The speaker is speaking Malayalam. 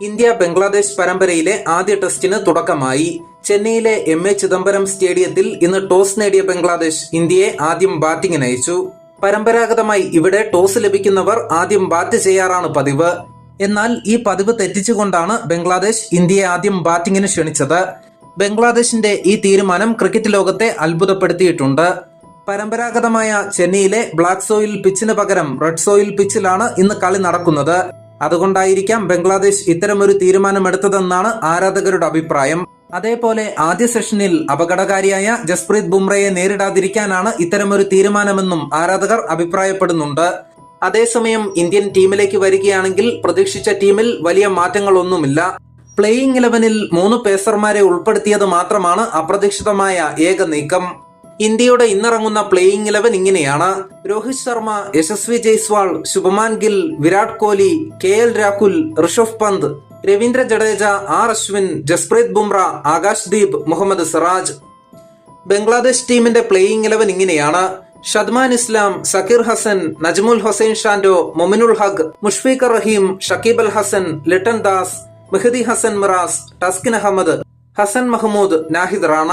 ഇന്ത്യ ബംഗ്ലാദേശ് പരമ്പരയിലെ ആദ്യ ടെസ്റ്റിന് തുടക്കമായി. ചെന്നൈയിലെ എം എ ചിദംബരം സ്റ്റേഡിയത്തിൽ ഇന്ന് ടോസ് നേടിയ ബംഗ്ലാദേശ് ഇന്ത്യയെ ആദ്യം ബാറ്റിംഗിന് അയച്ചു പരമ്പരാഗതമായി ഇവിടെ ടോസ് ലഭിക്കുന്നവർ ആദ്യം ബാറ്റ് ചെയ്യാറാണ് പതിവ്. എന്നാൽ ഈ പതിവ് തെറ്റിച്ചുകൊണ്ടാണ് ബംഗ്ലാദേശ് ഇന്ത്യയെ ആദ്യം ബാറ്റിംഗിന് ക്ഷണിച്ചത്. ബംഗ്ലാദേശിന്റെ ഈ തീരുമാനം ക്രിക്കറ്റ് ലോകത്തെ അത്ഭുതപ്പെടുത്തിയിട്ടുണ്ട്. പരമ്പരാഗതമായ ചെന്നൈയിലെ ബ്ലാക്ക് സോയിൽ പിച്ചിന് പകരം റെഡ് സോയിൽ പിച്ചിലാണ് ഇന്ന് കളി നടക്കുന്നത്. അതുകൊണ്ടായിരിക്കാം ബംഗ്ലാദേശ് ഇത്തരമൊരു തീരുമാനമെടുത്തതെന്നാണ് ആരാധകരുടെ അഭിപ്രായം. അതേപോലെ ആദ്യ സെഷനിൽ അപകടകാരിയായ ജസ്പ്രീത് ബുംറയെ നേരിടാതിരിക്കാനാണ് ഇത്തരമൊരു തീരുമാനമെന്നും ആരാധകർ അഭിപ്രായപ്പെടുന്നുണ്ട്. അതേസമയം ഇന്ത്യൻ ടീമിലേക്ക് വരികയാണെങ്കിൽ പ്രതീക്ഷിച്ച ടീമിൽ വലിയ മാറ്റങ്ങളൊന്നുമില്ല. പ്ലേയിങ് ഇലവനിൽ മൂന്ന് പേസർമാരെ ഉൾപ്പെടുത്തിയത് മാത്രമാണ് അപ്രതീക്ഷിതമായ ഏക നീക്കം. ഇന്ത്യയുടെ ഇന്നിറങ്ങുന്ന പ്ലേയിങ് ഇലവൻ ഇങ്ങനെയാണ്. Rohit Sharma Yashasvi Jaiswal Shubman Gill Virat Kohli K L Rahul Rishabh Pant Ravindra Jadeja R Ashwin Jasprit Bumrah Akash Deep Mohammed Siraj. Bangladesh ടീമിന്റെ പ്ലേയിങ് ഇലവൻ ഇങ്ങനെയാണ്. ഷദ്മാൻ ഇസ്ലാം സക്കീർ ഹസൻ നജ്മുൽ ഹുസൈൻ ഷാൻഡോ മൊമിനുൽ ഹഗ് മുഷ്ഫീഖർ റഹീം ഷക്കീബ് അൽ ഹസൻ ലിട്ടൻ ദാസ് മെഹദി ഹസൻ മിറാസ് ടസ്കിൻ അഹമ്മദ് ഹസൻ മഹ്മൂദ് നാഹിദ് റാണ.